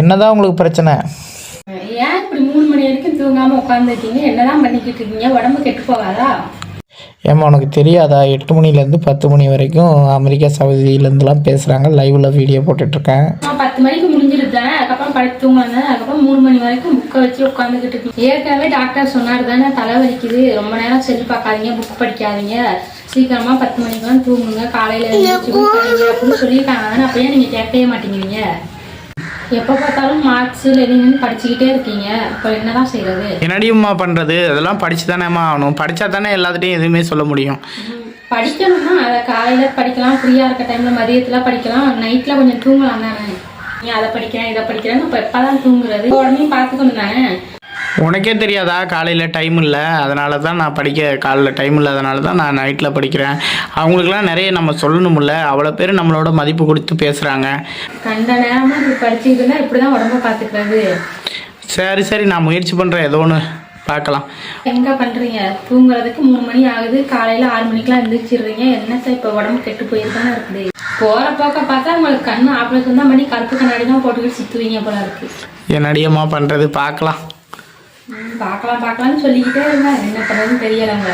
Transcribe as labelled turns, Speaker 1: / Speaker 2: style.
Speaker 1: என்னதான் உங்களுக்கு பிரச்சனை?
Speaker 2: ஏன் இப்படி மூணு மணி வரைக்கும் தூங்காம உட்காந்துருக்கீங்க என்னதான் பண்ணிக்கிட்டு இருக்கீங்க உடம்பு கெட்டு போகாதா?
Speaker 1: ஏம்மா உனக்கு தெரியாதா? எட்டு மணிலேருந்து பத்து மணி வரைக்கும் அமெரிக்கா சவுதியிலேருந்துலாம் பேசுகிறாங்க லைவில் வீடியோ போட்டுட்ருக்கேன்.
Speaker 2: பத்து மணிக்கு முடிஞ்சிருது அதுக்கப்புறம் படுத்து தூங்கினேன் அதுக்கப்புறம் மூணு மணி வரைக்கும் புக்கை வச்சு உட்காந்துக்கிட்டு இருக்கீங்க ஏற்கனவே டாக்டர் சொன்னார் தானே தலை வலிக்குது. ரொம்ப நேரம் செல் பார்க்காதீங்க புக் படிக்காதீங்க. சீக்கிரமா பத்து மணிக்கெல்லாம் தூங்குங்க. காலையில அப்படின்னு சொல்லியிருக்காங்க. தானே அப்பயே நீங்க கேட்கவே மாட்டேங்கிறீங்க. எப்போ பார்த்தாலும் மார்க்ஸ் லெனின்னு படிச்சுக்கிட்டே இருக்கீங்க. இப்போ என்னதான் செய்யறது
Speaker 1: என்னடியும்மா பண்ணுறது அதெல்லாம் படித்து தானேம்மா ஆகணும். படித்தா தானே எல்லாத்துட்டையும் எதுவுமே சொல்ல முடியும்.
Speaker 2: படிக்கணும்னா அதை காலையில படிக்கலாம் ஃப்ரீயா இருக்க டைம்ல மதியத்துல படிக்கலாம் நைட்ல கொஞ்சம் தூங்கலாம் தானே. நீ அதை படிக்கிறேன் இதை படிக்கிறேன் இப்போ எப்பதான் தூங்குறது? உடனே பார்த்துக்கணும் தானே.
Speaker 1: உனக்கே தெரியாதா? காலையில் டைம் இல்லை. அதனால தான் நான் படிக்க காலைல டைம் இல்லாதனால தான் நான் நைட்டில் படிக்கிறேன். அவங்களுக்குலாம் நிறைய நம்ம சொல்லணும்ல. அவ்வளோ பேர் நம்மளோட மதிப்பு கொடுத்து பேசுகிறாங்க
Speaker 2: கண்ட நேரமா இப்படி படிச்சுக்கிட்டு இருந்தா இப்படிதான் உடம்ப பாத்துக்கிறது.
Speaker 1: சரி சரி. நான் முயற்சி பண்ணுறேன் ஏதோ ஒன்று பார்க்கலாம்.
Speaker 2: எங்க பண்றீங்க? தூங்குறதுக்கு மூணு மணி ஆகுது. காலையில ஆறு மணிக்கெல்லாம் எந்திரிச்சிடுறீங்க. என்னத்த இப்ப உடம்பு கெட்டு போயிருக்கானே இருக்குது. போற போக்க பார்த்தா உங்களுக்கு கண்ணு ஆப்ரேஷன் தான் பண்ணி கருப்பு கண்ணாடி தான் போட்டுக்கிட்டு சுத்துவீங்க போல இருக்கு.
Speaker 1: என்னடியம்மா பண்ணுறது பார்க்கலாம்.
Speaker 2: பார்க்கலாம் பார்க்கலாம்னு சொல்லிக்கிட்டே இருந்தேன் என்ன பண்ணுறதுன்னு தெரியலைங்க.